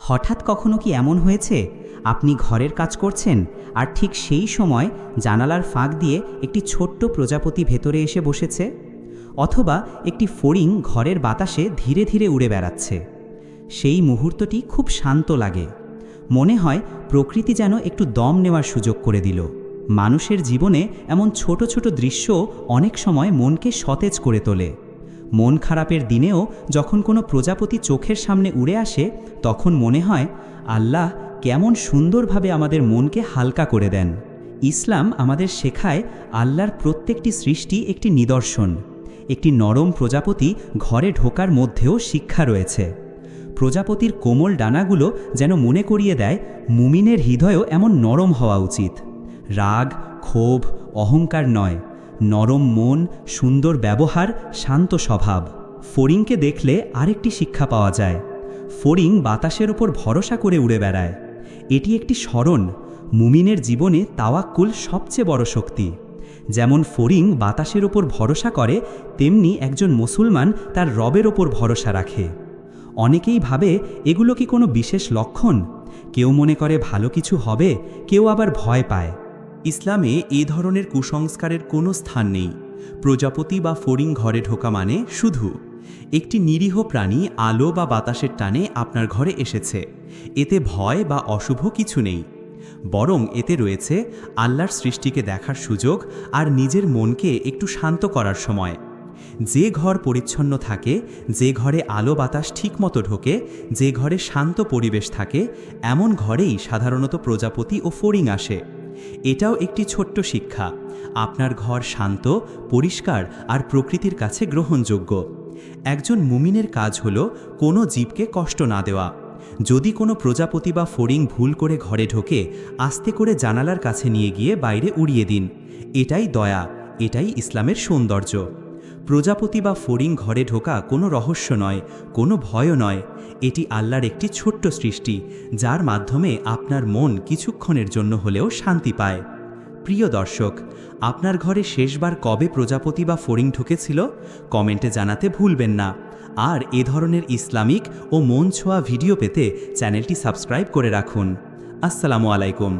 হঠাৎ কখনো কি এমন হয়েছে? আপনি ঘরের কাজ করছেন, আর ঠিক সেই সময় জানালার ফাঁক দিয়ে একটি ছোট্ট প্রজাপতি ভেতরে এসে বসেছে, অথবা একটি ফড়িং ঘরের বাতাসে ধীরে ধীরে উড়ে বেড়াচ্ছে। সেই মুহূর্তটি খুব শান্ত লাগে। মনে হয় প্রকৃতি যেন একটু দম নেওয়ার সুযোগ করে দিল। মানুষের জীবনে এমন ছোট ছোট দৃশ্য অনেক সময় মনকে সতেজ করে তোলে। মন খারাপের দিনেও যখন কোনো প্রজাপতি চোখের সামনে উড়ে আসে, তখন মনে হয়, আল্লাহ কেমন সুন্দরভাবে আমাদের মনকে হালকা করে দেন। ইসলাম আমাদের শেখায় আল্লাহর প্রত্যেকটি সৃষ্টি একটি নিদর্শন। একটি নরম প্রজাপতি ঘরে ঢোকার মধ্যেও শিক্ষা রয়েছে। প্রজাপতির কোমল ডানাগুলো যেন মনে করিয়ে দেয়, মুমিনের হৃদয়ও এমন নরম হওয়া উচিত। রাগ, ক্ষোভ, অহংকার নয়। নরম মন, সুন্দর ব্যবহার, শান্ত স্বভাব। ফড়িংকে দেখলে আরেকটি শিক্ষা পাওয়া যায়। ফড়িং বাতাসের ওপর ভরসা করে উড়ে বেড়ায়। এটি একটি স্মরণ। মুমিনের জীবনে তাওয়াক্কুল সবচেয়ে বড় শক্তি। যেমন ফড়িং বাতাসের ওপর ভরসা করে, তেমনি একজন মুসলমান তার রবের ওপর ভরসা রাখে। অনেকেই ভাবে, এগুলো কি কোনো বিশেষ লক্ষণ? কেউ মনে করে ভালো কিছু হবে, কেউ আবার ভয় পায়। ইসলামে এ ধরনের কুসংস্কারের কোনো স্থান নেই। প্রজাপতি বা ফড়িং ঘরে ঢোকা মানে শুধু। একটি নিরীহ প্রাণী আলো বা বাতাসের টানে আপনার ঘরে এসেছে। এতে ভয় বা অশুভ কিছু নেই। বরং এতে রয়েছে আল্লাহর সৃষ্টিকে দেখার সুযোগ আর নিজের মনকে একটু শান্ত করার সময়। যে ঘর পরিচ্ছন্ন থাকে, যে ঘরে আলো বাতাস ঠিকমতো ঢোকে, যে ঘরে শান্ত পরিবেশ থাকে, এমন ঘরেই সাধারণত প্রজাপতি ও ফড়িং আসে। এটাও একটি ছোট্ট শিক্ষা। আপনার ঘর শান্ত, পরিষ্কার আর প্রকৃতির কাছে গ্রহণযোগ্য। একজন মুমিনের কাজ হল কোনো জীবকে কষ্ট না দেওয়া। যদি কোনো প্রজাপতি বা ফড়িং ভুল করে ঘরে ঢোকে, আস্তে করে জানালার কাছে নিয়ে গিয়ে বাইরে উড়িয়ে দিন। এটাই দয়া, এটাই ইসলামের সৌন্দর্য। প্রজাপতি বা ফড়িং ঘরে ঢোকা কোনো রহস্য নয়, কোনো ভয়ও নয়। এটি আল্লাহর একটি ছোট্ট সৃষ্টি, যার মাধ্যমে আপনার মন কিছুক্ষণের জন্য হলেও শান্তি পায়। প্রিয় দর্শক, আপনার ঘরে শেষবার কবে প্রজাপতি বা ফড়িং ঢুকেছিল? কমেন্টে জানাতে ভুলবেন না। আর এ ধরনের ইসলামিক ও মন ছোঁয়া ভিডিও পেতে চ্যানেলটি সাবস্ক্রাইব করে রাখুন। আসসালামু আলাইকুম।